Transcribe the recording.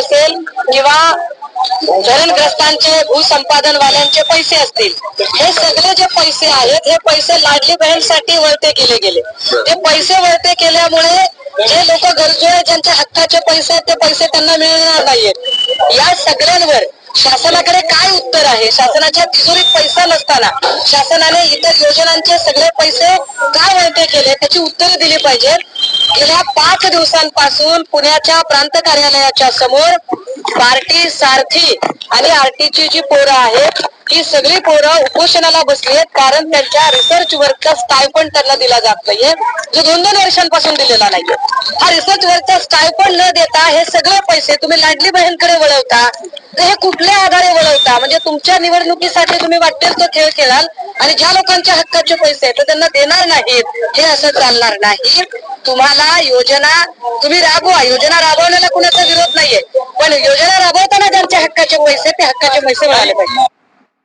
असेल किंवा धरणग्रस्तांचे भूसंपादन वाल्यांचे पैसे असतील हे सगळे जे पैसे आहेत हे पैसे लाडली बहीणसाठी वळते केले गेले. ते पैसे वळते केल्यामुळे जे लोक गरजू आहेत ज्यांच्या हक्काचे पैसे आहेत ते पैसे त्यांना मिळणार नाहीयेत. या सगळ्यांवर शासनाकडे काय उत्तर आहे? शासनाच्या तिजोरीत पैसा नसताना शासनाने इतर योजनांचे सगळे पैसे काय वळते केले? त्याची उत्तरे दिली पाहिजेत. गेल्या पाच दिवसांपासून पुण्याच्या प्रांत कार्यालयाच्या समोर पार्टी सारथी आणि आरटीची जी पोरं आहेत ही सगळी पोरं उपोषणाला बसली आहेत कारण त्यांच्या रिसर्च वर्कचा स्टायपंड त्यांना दिला जात नाहीये. जो दोन दोन वर्षांपासून दिलेला नाहीये. हा रिसर्च वर्कचा स्टायपंड न देता हे सगळे पैसे तुम्ही लाडली बहीणकडे वळवता तर हे कुठल्या आधारे वळवता? म्हणजे तुमच्या निवडणुकीसाठी तुम्ही वाटेल तो खेळ खेळाल आणि ज्या लोकांच्या हक्काचे पैसे आहेत ते त्यांना देणार नाहीत. हे असं चालणार नाही. तुम्हाला योजना तुम्ही राबवा. योजना राबवण्याला कुणाचा विरोध नाहीये. पण योजना राबवताना ज्यांच्या हक्काचे पैसे ते हक्काचे पैसे मिळाले पाहिजे.